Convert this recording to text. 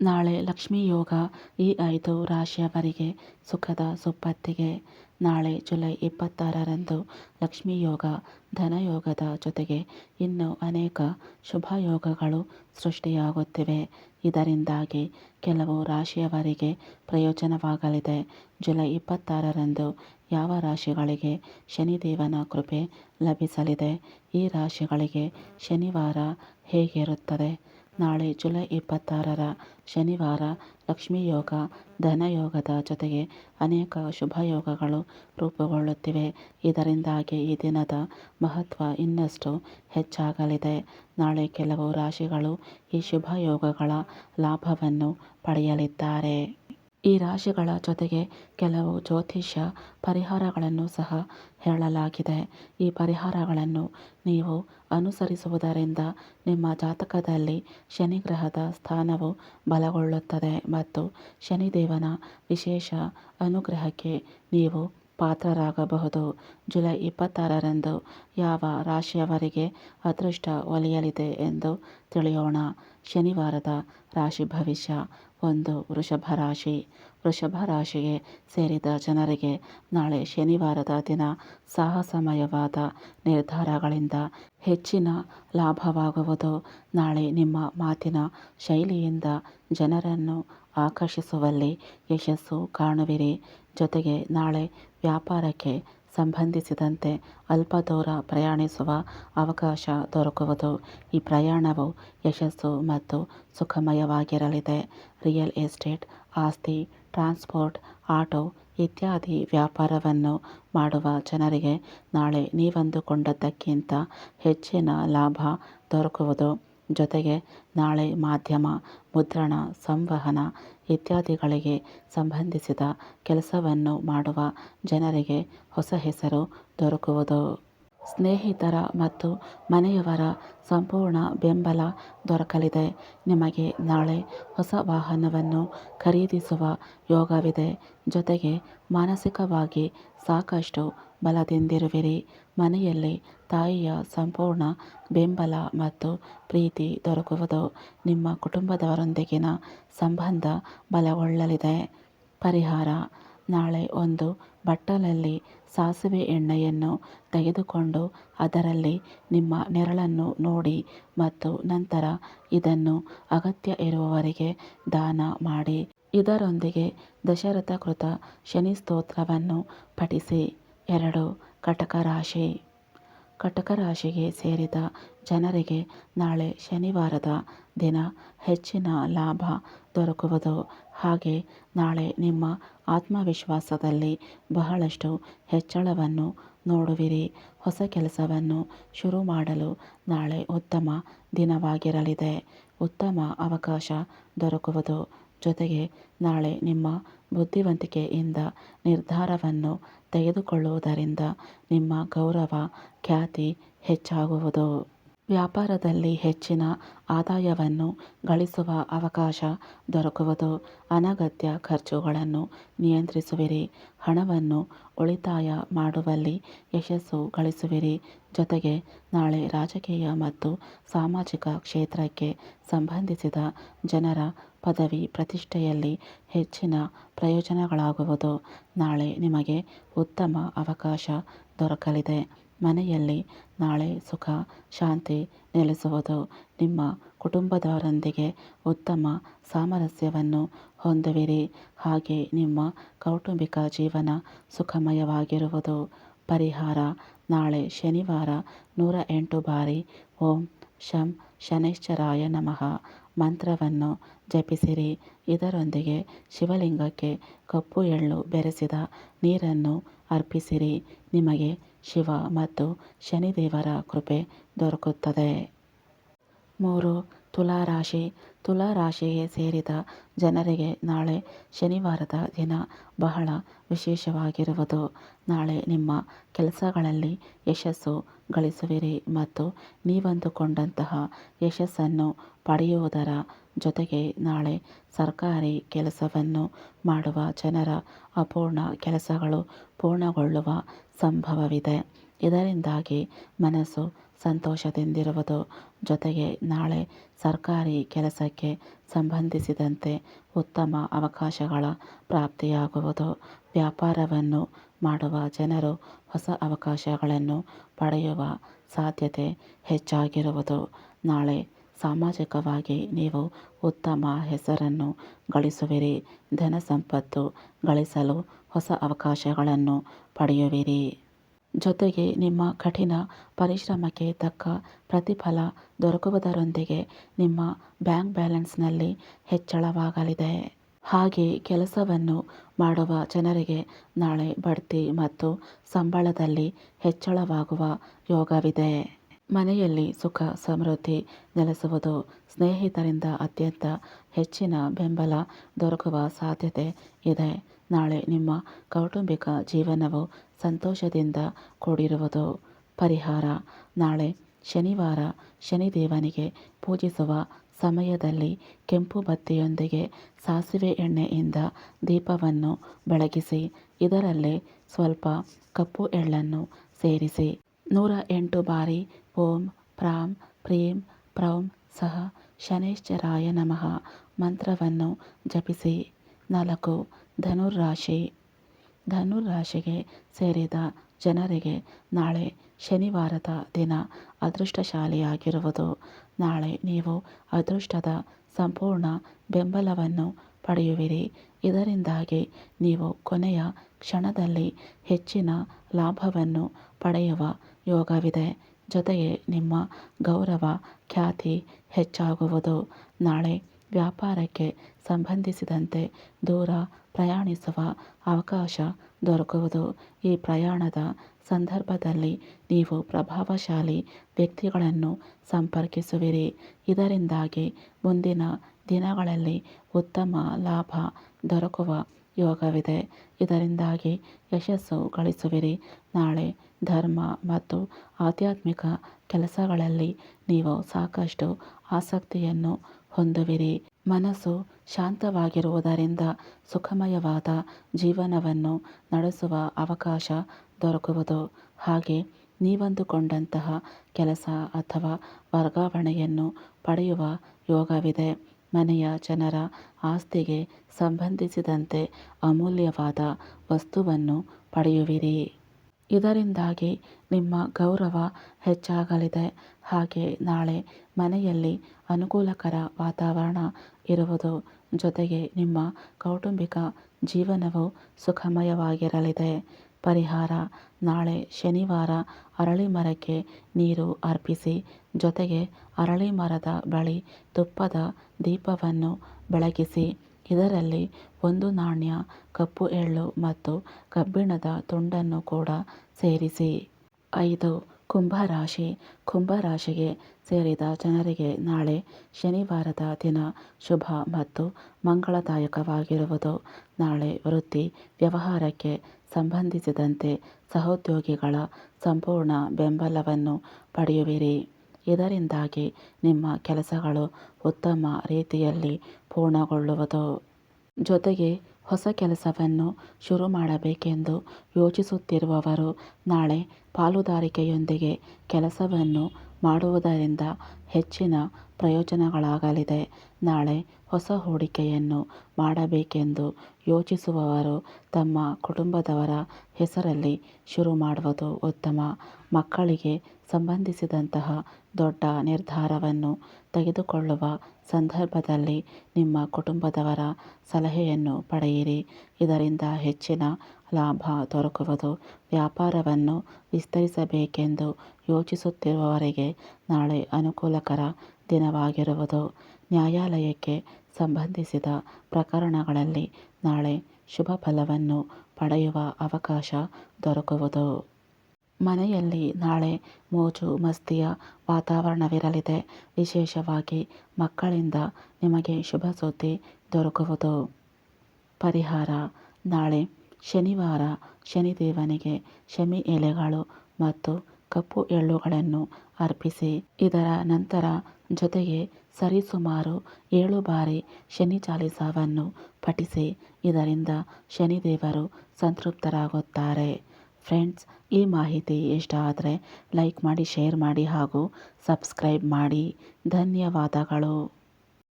ನಾಳೆ ಲಕ್ಷ್ಮೀ ಯೋಗ ಈ ಐದು ರಾಶಿಯವರಿಗೆ ಸುಖದ ಸುಪ್ಪತ್ತಿಗೆ ನಾಳೆ ಜುಲೈ ಇಪ್ಪತ್ತಾರರಂದು ಲಕ್ಷ್ಮೀ ಯೋಗ ಧನಯೋಗದ ಜೊತೆಗೆ ಇನ್ನೂ ಅನೇಕ ಶುಭಯೋಗಗಳು ಸೃಷ್ಟಿಯಾಗುತ್ತಿವೆ. ಇದರಿಂದಾಗಿ ಕೆಲವು ರಾಶಿಯವರಿಗೆ ಪ್ರಯೋಜನವಾಗಲಿದೆ. ಜುಲೈ ಇಪ್ಪತ್ತಾರರಂದು ಯಾವ ರಾಶಿಗಳಿಗೆ ಶನಿದೇವನ ಕೃಪೆ ಲಭಿಸಲಿದೆ? ಈ ರಾಶಿಗಳಿಗೆ ಶನಿವಾರ ಹೇಗಿರುತ್ತದೆ? ನಾಳೆ ಜುಲೈ ಇಪ್ಪತ್ತಾರರ ಶನಿವಾರ ಲಕ್ಷ್ಮೀ ಯೋಗ ಧನಯೋಗದ ಜೊತೆಗೆ ಅನೇಕ ಶುಭಯೋಗಗಳು ರೂಪುಗೊಳ್ಳುತ್ತಿವೆ. ಇದರಿಂದಾಗಿ ಈ ದಿನದ ಮಹತ್ವ ಇನ್ನಷ್ಟು ಹೆಚ್ಚಾಗಲಿದೆ. ನಾಳೆ ಕೆಲವು ರಾಶಿಗಳು ಈ ಶುಭಯೋಗಗಳ ಲಾಭವನ್ನು ಪಡೆಯಲಿದ್ದಾರೆ. ಈ ರಾಶಿಗಳ ಜೊತೆಗೆ ಕೆಲವು ಜ್ಯೋತಿಷ್ಯ ಪರಿಹಾರಗಳನ್ನು ಸಹ ಹೇಳಲಾಗಿದೆ. ಈ ಪರಿಹಾರಗಳನ್ನು ನೀವು ಅನುಸರಿಸುವುದರಿಂದ ನಿಮ್ಮ ಜಾತಕದಲ್ಲಿ ಶನಿ ಗ್ರಹದ ಸ್ಥಾನವು ಬಲಗೊಳ್ಳುತ್ತದೆ ಮತ್ತು ಶನಿದೇವನ ವಿಶೇಷ ಅನುಗ್ರಹಕ್ಕೆ ನೀವು ಪಾತ್ರರಾಗಬಹುದು. ಜುಲೈ ಇಪ್ಪತ್ತಾರರಂದು ಯಾವ ರಾಶಿಯವರಿಗೆ ಅದೃಷ್ಟ ಒಲಿಯಲಿದೆ ಎಂದು ತಿಳಿಯೋಣ. ಶನಿವಾರದ ರಾಶಿ ಭವಿಷ್ಯ. ಒಂದು ವೃಷಭ ರಾಶಿ. ವೃಷಭ ರಾಶಿಗೆ ಸೇರಿದ ಜನರಿಗೆ ನಾಳೆ ಶನಿವಾರದ ದಿನ ಸಾಹಸಮಯವಾದ ನಿರ್ಧಾರಗಳಿಂದ ಹೆಚ್ಚಿನ ಲಾಭವಾಗುವುದು. ನಾಳೆ ನಿಮ್ಮ ಮಾತಿನ ಶೈಲಿಯಿಂದ ಜನರನ್ನು ಆಕರ್ಷಿಸುವಲ್ಲಿ ಯಶಸ್ಸು ಕಾಣುವಿರಿ. ಜೊತೆಗೆ ನಾಳೆ ವ್ಯಾಪಾರಕ್ಕೆ ಸಂಬಂಧಿಸಿದಂತೆ ಅಲ್ಪ ದೂರ ಪ್ರಯಾಣಿಸುವ ಅವಕಾಶ ದೊರಕುವುದು. ಈ ಪ್ರಯಾಣವು ಯಶಸ್ಸು ಮತ್ತು ಸುಖಮಯವಾಗಿರಲಿದೆ. ರಿಯಲ್ ಎಸ್ಟೇಟ್, ಆಸ್ತಿ, ಟ್ರಾನ್ಸ್ಪೋರ್ಟ್, ಆಟೋ ಇತ್ಯಾದಿ ವ್ಯಾಪಾರವನ್ನು ಮಾಡುವ ಜನರಿಗೆ ನಾಳೆ ನೀವಂದುಕೊಂಡದ್ದಕ್ಕಿಂತ ಹೆಚ್ಚಿನ ಲಾಭ ದೊರಕುವುದು. ಜೊತೆಗೆ ನಾಳೆ ಮಾಧ್ಯಮ, ಮುದ್ರಣ, ಸಂವಹನ ಇತ್ಯಾದಿಗಳಿಗೆ ಸಂಬಂಧಿಸಿದ ಕೆಲಸವನ್ನು ಮಾಡುವ ಜನರಿಗೆ ಹೊಸ ಹೆಸರು ದೊರಕುವುದು. ಸ್ನೇಹಿತರ ಮತ್ತು ಮನೆಯವರ ಸಂಪೂರ್ಣ ಬೆಂಬಲ ದೊರಕಲಿದೆ. ನಿಮಗೆ ನಾಳೆ ಹೊಸ ವಾಹನವನ್ನು ಖರೀದಿಸುವ ಯೋಗವಿದೆ. ಜೊತೆಗೆ ಮಾನಸಿಕವಾಗಿ ಸಾಕಷ್ಟು ಬಲದಿಂದಿರುವಿರಿ. ಮನೆಯಲ್ಲಿ ತಾಯಿಯ ಸಂಪೂರ್ಣ ಬೆಂಬಲ ಮತ್ತು ಪ್ರೀತಿ ದೊರಕುವುದು ನಿಮ್ಮ ಕುಟುಂಬದವರೊಂದಿಗಿನ ಸಂಬಂಧ ಬಲಗೊಳ್ಳಲಿದೆ. ಪರಿಹಾರ. ನಾಳೆ ಒಂದು ಬಟ್ಟಲಲ್ಲಿ ಸಾಸಿವೆ ಎಣ್ಣೆಯನ್ನು ತೆಗೆದುಕೊಂಡು ಅದರಲ್ಲಿ ನಿಮ್ಮ ನೆರಳನ್ನು ನೋಡಿ ಮತ್ತು ನಂತರ ಇದನ್ನು ಅಗತ್ಯ ಇರುವವರಿಗೆ ದಾನ ಮಾಡಿ. ಇದರೊಂದಿಗೆ ದಶರಥ ಕೃತ ಶನಿ ಸ್ತೋತ್ರವನ್ನು ಪಠಿಸಿ. ಎರಡು ಕಟಕ ರಾಶಿ ಕಟಕ ರಾಶಿಗೆ ಸೇರಿದ ಜನರಿಗೆ ನಾಳೆ ಶನಿವಾರದ ದಿನ ಹೆಚ್ಚಿನ ಲಾಭ ದೊರಕುವುದು. ಹಾಗೆ ನಾಳೆ ನಿಮ್ಮ ಆತ್ಮವಿಶ್ವಾಸದಲ್ಲಿ ಬಹಳಷ್ಟು ಹೆಚ್ಚಳವನ್ನು ನೋಡುವಿರಿ. ಹೊಸ ಕೆಲಸವನ್ನು ಶುರು ಮಾಡಲು ನಾಳೆ ಉತ್ತಮ ದಿನವಾಗಿರಲಿದೆ. ಉತ್ತಮ ಅವಕಾಶ ದೊರಕುವುದು. ಜೊತೆಗೆ ನಾಳೆ ನಿಮ್ಮ ಬುದ್ಧಿವಂತಿಕೆಯಿಂದ ನಿರ್ಧಾರವನ್ನು ತೆಗೆದುಕೊಳ್ಳುವುದರಿಂದ ನಿಮ್ಮ ಗೌರವ ಖ್ಯಾತಿ ಹೆಚ್ಚಾಗುವುದು. ವ್ಯಾಪಾರದಲ್ಲಿ ಹೆಚ್ಚಿನ ಆದಾಯವನ್ನು ಗಳಿಸುವ ಅವಕಾಶ ದೊರಕುವುದು, ಅನಗತ್ಯ ಖರ್ಚುಗಳನ್ನು ನಿಯಂತ್ರಿಸುವಿರಿ, ಹಣವನ್ನು ಉಳಿತಾಯ ಮಾಡುವಲ್ಲಿ ಯಶಸ್ಸು ಗಳಿಸುವಿರಿ. ಜೊತೆಗೆ ನಾಳೆ ರಾಜಕೀಯ ಮತ್ತು ಸಾಮಾಜಿಕ ಕ್ಷೇತ್ರಕ್ಕೆ ಸಂಬಂಧಿಸಿದ ಜನರ ಪದವಿ ಪ್ರತಿಷ್ಠೆಯಲ್ಲಿ ಹೆಚ್ಚಿನ ಪ್ರಯೋಜನಗಳಾಗುವುದು. ನಾಳೆ ನಿಮಗೆ ಉತ್ತಮ ಅವಕಾಶ ದೊರಕಲಿದೆ. ಮನೆಯಲ್ಲಿ ನಾಳೆ ಸುಖ, ಶಾಂತಿ ನೆಲೆಸುವುದು. ನಿಮ್ಮ ಕುಟುಂಬದವರೊಂದಿಗೆ ಉತ್ತಮ ಸಾಮರಸ್ಯವನ್ನು ಹೊಂದುವಿರಿ. ಹಾಗೆ ನಿಮ್ಮ ಕೌಟುಂಬಿಕ ಜೀವನ ಸುಖಮಯವಾಗಿರುವುದು. ಪರಿಹಾರ. ನಾಳೆ ಶನಿವಾರ ನೂರ ಎಂಟು ಬಾರಿ ಓಂ ಶಂ ಶನೈಶ್ಚರಾಯ ನಮಃ. ಮಂತ್ರವನ್ನು ಜಪಿಸಿರಿ. ಇದರೊಂದಿಗೆ ಶಿವಲಿಂಗಕ್ಕೆ ಕಪ್ಪು ಎಳ್ಳು ಬೆರೆಸಿದ ನೀರನ್ನು ಅರ್ಪಿಸಿರಿ. ನಿಮಗೆ ಶಿವ ಮತ್ತು ಶನಿದೇವರ ಕೃಪೆ ದೊರಕುತ್ತದೆ. ಮೂರು ತುಲಾರಾಶಿ. ತುಲಾರಾಶಿಗೆ ಸೇರಿದ ಜನರಿಗೆ ನಾಳೆ ಶನಿವಾರದ ದಿನ ಬಹಳ ವಿಶೇಷವಾಗಿರುವುದು. ನಾಳೆ ನಿಮ್ಮ ಕೆಲಸಗಳಲ್ಲಿ ಯಶಸ್ಸು ಗಳಿಸುವಿರಿ ಮತ್ತು ನೀವಂದುಕೊಂಡಂತಹ ಯಶಸ್ಸನ್ನು ಪಡೆಯುವುದರ ಜೊತೆಗೆ ನಾಳೆ ಸರ್ಕಾರಿ ಕೆಲಸವನ್ನು ಮಾಡುವ ಜನರ ಅಪೂರ್ಣ ಕೆಲಸಗಳು ಪೂರ್ಣಗೊಳ್ಳುವ ಸಂಭವವಿದೆ. ಇದರಿಂದಾಗಿ ಮನಸ್ಸು ಸಂತೋಷದಿಂದಿರುವುದು ಜೊತೆಗೆ ನಾಳೆ ಸರ್ಕಾರಿ ಕೆಲಸಕ್ಕೆ ಸಂಬಂಧಿಸಿದಂತೆ ಉತ್ತಮ ಅವಕಾಶಗಳ ಪ್ರಾಪ್ತಿಯಾಗುವುದು. ವ್ಯಾಪಾರವನ್ನು ಮಾಡುವ ಜನರು ಹೊಸ ಅವಕಾಶಗಳನ್ನು ಪಡೆಯುವ ಸಾಧ್ಯತೆ ಹೆಚ್ಚಾಗಿರುವುದು. ನಾಳೆ ಸಾಮಾಜಿಕವಾಗಿ ನೀವು ಉತ್ತಮ ಹೆಸರನ್ನು ಗಳಿಸುವಿರಿ. ಧನ ಸಂಪತ್ತು ಗಳಿಸಲು ಹೊಸ ಅವಕಾಶಗಳನ್ನು ಪಡೆಯುವಿರಿ. ಜೊತೆಗೆ ನಿಮ್ಮ ಕಠಿಣ ಪರಿಶ್ರಮಕ್ಕೆ ತಕ್ಕ ಪ್ರತಿಫಲ ದೊರಕುವುದರೊಂದಿಗೆ ನಿಮ್ಮ ಬ್ಯಾಂಕ್ ಬ್ಯಾಲೆನ್ಸ್ನಲ್ಲಿ ಹೆಚ್ಚಳವಾಗಲಿದೆ. ಹಾಗೆ ಕೆಲಸವನ್ನು ಮಾಡುವ ಜನರಿಗೆ ನಾಳೆ ಬಡ್ತಿ ಮತ್ತು ಸಂಬಳದಲ್ಲಿ ಹೆಚ್ಚಳವಾಗುವ ಯೋಗವಿದೆ. ಮನೆಯಲ್ಲಿ ಸುಖ, ಸಮೃದ್ಧಿ ನೆಲೆಸುವುದು ಸ್ನೇಹಿತರಿಂದ ಅತ್ಯಂತ ಹೆಚ್ಚಿನ ಬೆಂಬಲ ದೊರಕುವ ಸಾಧ್ಯತೆ ಇದೆ. ನಾಳೆ ನಿಮ್ಮ ಕೌಟುಂಬಿಕ ಜೀವನವು ಸಂತೋಷದಿಂದ ಕೂಡಿರುವುದು. ಪರಿಹಾರ. ನಾಳೆ ಶನಿವಾರ ಶನಿದೇವನಿಗೆ ಪೂಜಿಸುವ ಸಮಯದಲ್ಲಿ ಕೆಂಪು ಬತ್ತಿಯೊಂದಿಗೆ ಸಾಸಿವೆ ಎಣ್ಣೆಯಿಂದ ದೀಪವನ್ನು ಬೆಳಗಿಸಿ, ಇದರಲ್ಲಿ ಸ್ವಲ್ಪ ಕಪ್ಪು ಎಳ್ಳನ್ನು ಸೇರಿಸಿ. ನೂರ ಎಂಟು ಬಾರಿ ಓಂ, ಪ್ರಾಂ, ಪ್ರೀಂ, ಪ್ರೌಂ ಸಹ ಶನೇಶ್ಚರಾಯ ನಮಃ ಮಂತ್ರವನ್ನು ಜಪಿಸಿ. ನಾಲ್ಕು, ಧನುರ್ರಾಶಿ. ಧನುರ್ರಾಶಿಗೆ ಸೇರಿದ ಜನರಿಗೆ ನಾಳೆ ಶನಿವಾರದ ದಿನ ಅದೃಷ್ಟಶಾಲಿಯಾಗಿರುವುದು. ನಾಳೆ ನೀವು ಅದೃಷ್ಟದ ಸಂಪೂರ್ಣ ಬೆಂಬಲವನ್ನು ಪಡೆಯುವಿರಿ. ಇದರಿಂದಾಗಿ ನೀವು ಕೊನೆಯ ಕ್ಷಣದಲ್ಲಿ ಹೆಚ್ಚಿನ ಲಾಭವನ್ನು ಪಡೆಯುವ ಯೋಗವಿದೆ. ಜೊತೆಗೆ ನಿಮ್ಮ ಗೌರವ ಖ್ಯಾತಿ ಹೆಚ್ಚಾಗುವುದು. ನಾಳೆ ವ್ಯಾಪಾರಕ್ಕೆ ಸಂಬಂಧಿಸಿದಂತೆ ದೂರ ಪ್ರಯಾಣಿಸುವ ಅವಕಾಶ ದೊರಕುವುದು. ಈ ಪ್ರಯಾಣದ ಸಂದರ್ಭದಲ್ಲಿ ನೀವು ಪ್ರಭಾವಶಾಲಿ ವ್ಯಕ್ತಿಗಳನ್ನು ಸಂಪರ್ಕಿಸುವಿರಿ. ಇದರಿಂದಾಗಿ ಮುಂದಿನ ದಿನಗಳಲ್ಲಿ ಉತ್ತಮ ಲಾಭ ದೊರಕುವ ಯೋಗವಿದೆ. ಇದರಿಂದಾಗಿ ಯಶಸ್ಸು ಗಳಿಸುವಿರಿ. ನಾಳೆ ಧರ್ಮ ಮತ್ತು ಆಧ್ಯಾತ್ಮಿಕ ಕೆಲಸಗಳಲ್ಲಿ ನೀವು ಸಾಕಷ್ಟು ಆಸಕ್ತಿಯನ್ನು ಹೊಂದುವಿರಿ. ಮನಸ್ಸು ಶಾಂತವಾಗಿರುವುದರಿಂದ ಸುಖಮಯವಾದ ಜೀವನವನ್ನು ನಡೆಸುವ ಅವಕಾಶ ದೊರಕುವುದು. ಹಾಗೆ ನೀವಂದುಕೊಂಡಂತಹ ಕೆಲಸ ಅಥವಾ ವರ್ಗಾವಣೆಯನ್ನು ಪಡೆಯುವ ಯೋಗವಿದೆ. ಮನೆಯ ಜನರ ಆಸ್ತಿಗೆ ಸಂಬಂಧಿಸಿದಂತೆ ಅಮೂಲ್ಯವಾದ ವಸ್ತುವನ್ನು ಪಡೆಯುವಿರಿ. ಇದರಿಂದಾಗಿ ನಿಮ್ಮ ಗೌರವ ಹೆಚ್ಚಾಗಲಿದೆ. ಹಾಗೆ ನಾಳೆ ಮನೆಯಲ್ಲಿ ಅನುಕೂಲಕರ ವಾತಾವರಣ ಇರುವುದು ಜೊತೆಗೆ ನಿಮ್ಮ ಕೌಟುಂಬಿಕ ಜೀವನವು ಸುಖಮಯವಾಗಿರಲಿದೆ. ಪರಿಹಾರ. ನಾಳೆ ಶನಿವಾರ ಅರಳಿ ಮರಕ್ಕೆ ನೀರು ಅರ್ಪಿಸಿ, ಜೊತೆಗೆ ಅರಳಿ ಮರದ ಬಳಿ ತುಪ್ಪದ ದೀಪವನ್ನು ಬೆಳಗಿಸಿ. ಇದರಲ್ಲಿ ಒಂದು ನಾಣ್ಯ, ಕಪ್ಪು ಎಳ್ಳು ಮತ್ತು ಕಬ್ಬಿಣದ ತುಂಡನ್ನು ಕೂಡ ಸೇರಿಸಿ. ಐದು, ಕುಂಭರಾಶಿ. ಕುಂಭರಾಶಿಗೆ ಸೇರಿದ ಜನರಿಗೆ ನಾಳೆ ಶನಿವಾರದ ದಿನ ಶುಭ ಮತ್ತು ಮಂಗಳದಾಯಕವಾಗಿರುವುದು. ನಾಳೆ ವೃತ್ತಿ ವ್ಯವಹಾರಕ್ಕೆ ಸಂಬಂಧಿಸಿದಂತೆ ಸಹೋದ್ಯೋಗಿಗಳ ಸಂಪೂರ್ಣ ಬೆಂಬಲವನ್ನು ಪಡೆಯುವಿರಿ. ಇದರಿಂದಾಗಿ ನಿಮ್ಮ ಕೆಲಸಗಳು ಉತ್ತಮ ರೀತಿಯಲ್ಲಿ ಪೂರ್ಣಗೊಳ್ಳುವುದು. ಜೊತೆಗೆ ಹೊಸ ಕೆಲಸವನ್ನು ಶುರು ಮಾಡಬೇಕೆಂದು ಯೋಚಿಸುತ್ತಿರುವವರು ನಾಳೆ ಪಾಲುದಾರಿಕೆಯೊಂದಿಗೆ ಕೆಲಸವನ್ನು ಮಾಡುವುದರಿಂದ ಹೆಚ್ಚಿನ ಪ್ರಯೋಜನಗಳಾಗಲಿದೆ. ನಾಳೆ ಹೊಸ ಹೂಡಿಕೆಯನ್ನು ಮಾಡಬೇಕೆಂದು ಯೋಚಿಸುವವರು ತಮ್ಮ ಕುಟುಂಬದವರ ಹೆಸರಲ್ಲಿ ಶುರು ಮಾಡುವುದು ಉತ್ತಮ. ಮಕ್ಕಳಿಗೆ ಸಂಬಂಧಿಸಿದಂತಹ ದೊಡ್ಡ ನಿರ್ಧಾರವನ್ನು ತೆಗೆದುಕೊಳ್ಳುವ ಸಂದರ್ಭದಲ್ಲಿ ನಿಮ್ಮ ಕುಟುಂಬದವರ ಸಲಹೆಯನ್ನು ಪಡೆಯಿರಿ. ಇದರಿಂದ ಹೆಚ್ಚಿನ ಲಾಭ ದೊರಕುವುದು ವ್ಯಾಪಾರವನ್ನು ವಿಸ್ತರಿಸಬೇಕೆಂದು ಯೋಚಿಸುತ್ತಿರುವವರಿಗೆ ನಾಳೆ ಅನುಕೂಲಕರ ದಿನವಾಗಿರುವುದು. ನ್ಯಾಯಾಲಯಕ್ಕೆ ಸಂಬಂಧಿಸಿದ ಪ್ರಕರಣಗಳಲ್ಲಿ ನಾಳೆ ಶುಭ ಫಲವನ್ನು ಪಡೆಯುವ ಅವಕಾಶ ದೊರಕುವುದು. ಮನೆಯಲ್ಲಿ ನಾಳೆ ಮೋಜು ಮಸ್ತಿಯ ವಾತಾವರಣವಿರಲಿದೆ. ವಿಶೇಷವಾಗಿ ಮಕ್ಕಳಿಂದ ನಿಮಗೆ ಶುಭ ಸುದ್ದಿ ದೊರಕುವುದು. ಪರಿಹಾರ. ನಾಳೆ ಶನಿವಾರ ಶನಿದೇವನಿಗೆ ಶಮಿ ಎಲೆಗಳು ಮತ್ತು ಕಪ್ಪು ಎಳ್ಳುಗಳನ್ನು ಅರ್ಪಿಸಿ, ಇದರ ನಂತರ ಜೊತೆಗೆ ಸರಿಸುಮಾರು ಏಳು ಬಾರಿ ಶನಿ ಚಾಲಿಸಾವನ್ನು ಪಠಿಸಿ, ಇದರಿಂದ ಶನಿದೇವರು ಸಂತೃಪ್ತರಾಗುತ್ತಾರೆ. ಫ್ರೆಂಡ್ಸ್, ಈ ಮಾಹಿತಿ ಇಷ್ಟ ಆದರೆ ಲೈಕ್ ಮಾಡಿ, ಶೇರ್ ಮಾಡಿ ಹಾಗೂ ಸಬ್ಸ್ಕ್ರೈಬ್ ಮಾಡಿ. ಧನ್ಯವಾದಗಳು.